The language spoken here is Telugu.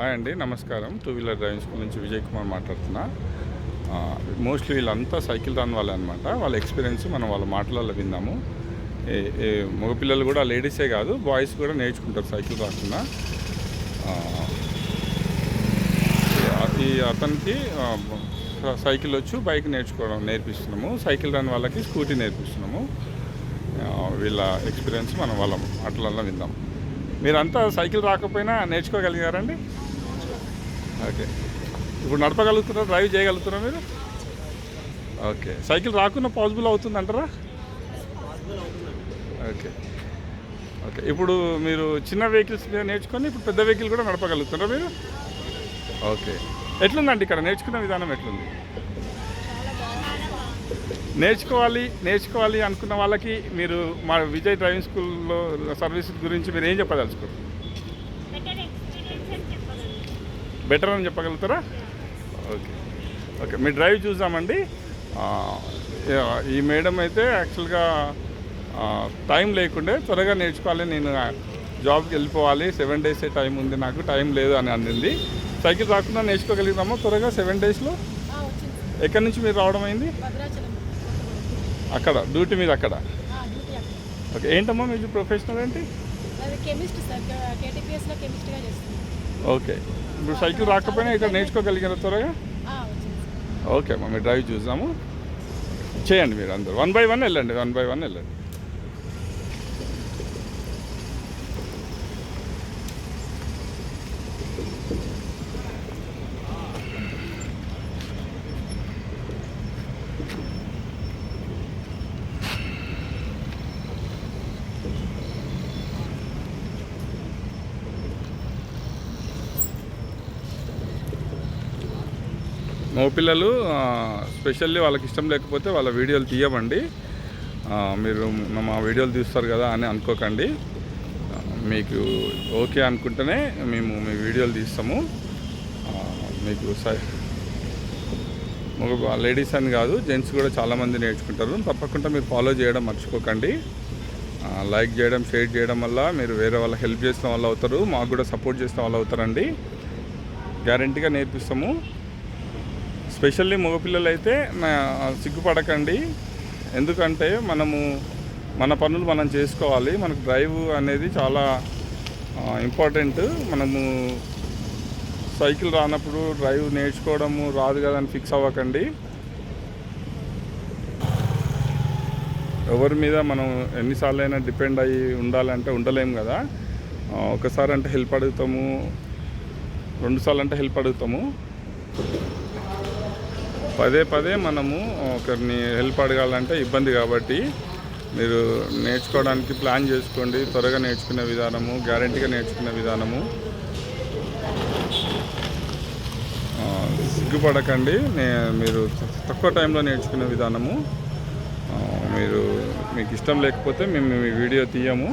హాయ్ అండి నమస్కారం. టూ వీలర్ డ్రైవింగ్ స్కూల్ నుంచి విజయ్ కుమార్ మాట్లాడుతున్నా. మోస్ట్లీ వీళ్ళంతా సైకిల్ రాని వాళ్ళే అనమాట వాళ్ళ ఎక్స్పీరియన్స్ మనం వాళ్ళ మాటలలో విందాము ఏ- మగపిల్లలు కూడా లేడీసే కాదు బాయ్స్ కూడా నేర్చుకుంటారు సైకిల్ రాకుండా. ఈ అతనికి సైకిల్ వచ్చు బైక్ నేర్చుకోవడం నేర్పిస్తున్నాము. సైకిల్ రాని వాళ్ళకి స్కూటీ నేర్పిస్తున్నాము. వీళ్ళ ఎక్స్పీరియన్స్ మనం వాళ్ళ మాటలలో విందాం మీరంతా సైకిల్ రాకపోయినా నేర్చుకోగలిగారండి? ఓకే. ఇప్పుడు నడపగలుగుతున్నారా? డ్రైవ్ చేయగలుగుతున్నారా మీరు? ఓకే. సైకిల్ రాకుండా పాసిబుల్ అవుతుందంటారా? ఓకే. ఓకే. ఇప్పుడు మీరు చిన్న వెహికల్స్ నేర్చుకొని ఇప్పుడు పెద్ద వెహికల్ కూడా నడపగలుగుతున్నారా మీరు? ఓకే. ఎట్లుందండి ఇక్కడ? నేర్చుకునే విధానం ఎట్లుంది? నేర్చుకోవాలి నేర్చుకోవాలి అనుకున్న వాళ్ళకి మీరు మా విజయ్ డ్రైవింగ్ స్కూల్లో సర్వీస్ గురించి మీరు ఏం చెప్పదలుచుకోరు బెటర్ ఎక్స్పీరియన్స్ అని చెప్పగలను బెటర్ అని చెప్పగలుగుతారా? ఓకే. ఓకే మీ డ్రైవ్ యా- ఈ మేడం అయితే యాక్చువల్గా టైం లేకుండే త్వరగా నేర్చుకోవాలి నేను జాబ్కి వెళ్ళిపోవాలి సెవెన్ డేసే టైం ఉంది నాకు టైం లేదు అని అందింది సైకిల్ రాకుండా నేర్చుకోగలుగుతామా త్వరగా సెవెన్ డేస్లో? ఎక్కడి నుంచి మీరు రావడం అయింది? అక్కడ డ్యూటీ మీద అక్కడ? ఓకే ఏంటమ్మా మీరు ప్రొఫెషనల్ ఏంటి? ఓకే. ఇప్పుడు సైకిల్ రాకపోయినా ఇక్కడ నేర్చుకోగలిగిన త్వరగా? ఓకే అమ్మా మీరు డ్రైవ్ చూద్దాము. చేయండి మీరు అందరు. వన్ బై వన్ వెళ్ళండి వన్ బై వన్ వెళ్ళండి. మగపిల్లలు స్పెషల్లీ వాళ్ళకి ఇష్టం లేకపోతే వాళ్ళ వీడియోలు తీయమండి. మీరు మా వీడియోలు తీస్తారు కదా అని అనుకోకండి. మీకు ఓకే అనుకుంటేనే మేము మీ వీడియోలు తీస్తాము. మీకు సై మగ లేడీస్ అని కాదు జెంట్స్ కూడా చాలామంది నేర్చుకుంటారు. తప్పకుండా మీరు ఫాలో చేయడం మర్చిపోకండి. లైక్ చేయడం షేర్ చేయడం వల్ల మీరు వేరే వాళ్ళకి హెల్ప్ చేసిన వాళ్ళు అవుతారు. మాకు కూడా సపోర్ట్ చేసిన వాళ్ళు అవుతారండి. గ్యారంటీగా నేర్పిస్తాము. స్పెషల్లీ మగపిల్లలు అయితే సిగ్గుపడకండి. ఎందుకంటే మనము మన పనులు మనం చేసుకోవాలి. మనకు డ్రైవ్ అనేది చాలా ఇంపార్టెంట్. మనము సైకిల్ రానప్పుడు డ్రైవ్ నేర్చుకోవడము రాదు కదా అని ఫిక్స్ అవ్వకండి. ఎవరి మీద మనం ఎన్నిసార్లు అయినా డిపెండ్ అయ్యి ఉండాలంటే ఉండలేము కదా. ఒకసారి అంటే హెల్ప్ అడుగుతాము రెండుసార్లు అంటే హెల్ప్ అడుగుతాము. పదే పదే మనము ఒకరిని హెల్ప్ అడగాలంటే ఇబ్బంది కాబట్టి మీరు నేర్చుకోవడానికి ప్లాన్ చేసుకోండి. త్వరగా నేర్చుకునే విధానము గ్యారంటీగా నేర్చుకునే విధానము. సిగ్గుపడకండి. నే మీరు తక్కువ టైంలో నేర్చుకునే విధానము. మీరు మీకు ఇష్టం లేకపోతే మేము మీ వీడియో తీయము.